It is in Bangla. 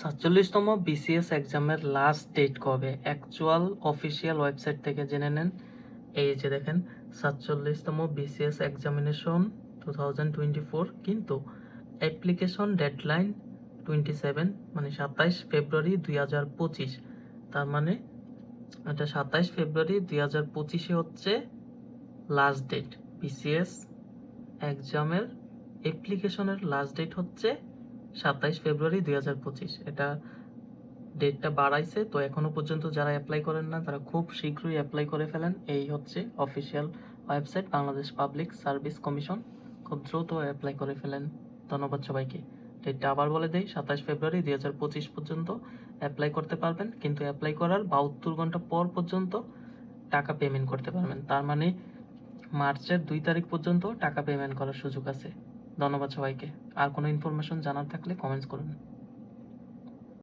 সাতচল্লিশতম বিসিএস এক্সামের লাস্ট ডেট কবে? অ্যাকচুয়াল অফিসিয়াল ওয়েবসাইট থেকে জেনে নেন। এই যে দেখেন, সাতচল্লিশতম BCS examination two thousand twenty four কিন্তু অ্যাপ্লিকেশন ডেডলাইন টোয়েন্টি সেভেন মানে সাতাইশ ফেব্রুয়ারি দুই হাজার পঁচিশ। তার মানে এটা সাতাইশ ফেব্রুয়ারি দুই হাজার পঁচিশে হচ্ছে লাস্ট ডেট বিসিএস এক্সামের অ্যাপ্লিকেশনের লাস্ট ডেট হচ্ছে সাতাইশ ফেব্রুয়ারি দুই হাজার পঁচিশ। এটা ডেটটা বাড়াইছে, তো এখনও পর্যন্ত যারা অ্যাপ্লাই করেন না, তারা খুব শীঘ্রই অ্যাপ্লাই করে ফেলেন। এই হচ্ছে official website Bangladesh public service commission খুব দ্রুত অ্যাপ্লাই করে ফেলেন। ধন্যবাদ সবাইকে। ডেটটা আবার বলে দেই সাতাশ ফেব্রুয়ারি দুই হাজার পঁচিশ পর্যন্ত অ্যাপ্লাই করতে পারবেন, কিন্তু অ্যাপ্লাই করার বাহাত্তর ঘণ্টা পর পর্যন্ত টাকা পেমেন্ট করতে পারবেন। তার মানে মার্চের দুই তারিখ পর্যন্ত টাকা পেমেন্ট করার সুযোগ আছে। ধন্যবাদ সবাইকে। আর কোনো ইনফরমেশন জানার থাকলে কমেন্টস করুন।